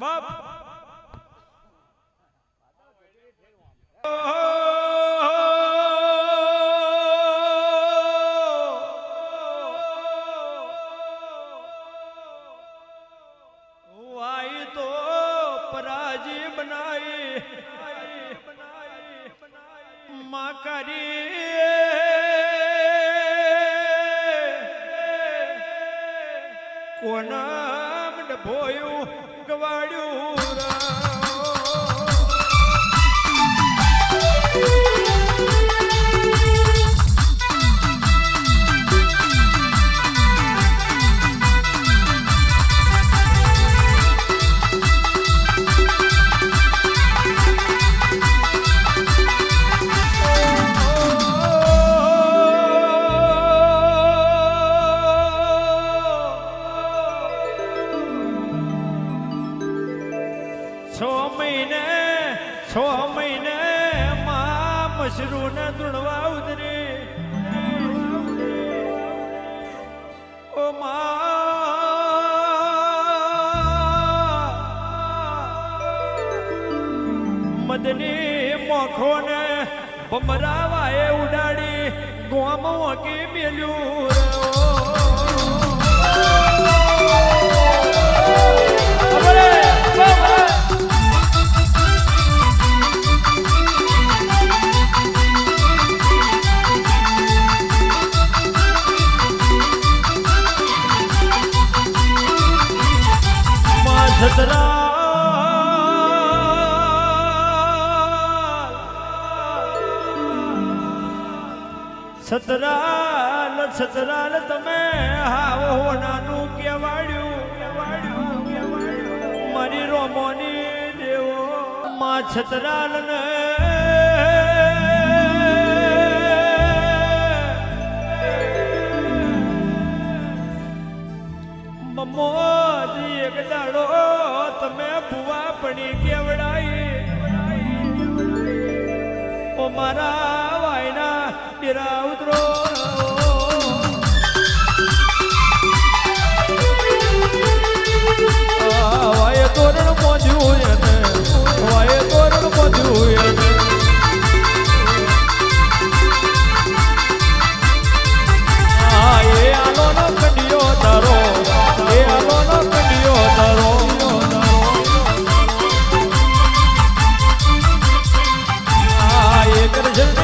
બાપ. માં કરી કોનામ ડભોયું ગવાડ્યું છ મહિને છ મહિને મા મશરૂ ને ધૂણવા ઉતરી ઓ મદની મોખો ને ભમરાવાએ ઉડાડી ગોમ ઓકી મેલ્યું માં છતરાલ સતરાલ તમે હાવ હોનાનું કેવાડ્યું મારી રોમોની દેવો માં છતરાલ ને મમોજી એક દાડો તમે ભુવા પડી કેવડાઈ. ઓ મારા વાયના ડેરા ઉતરો 잘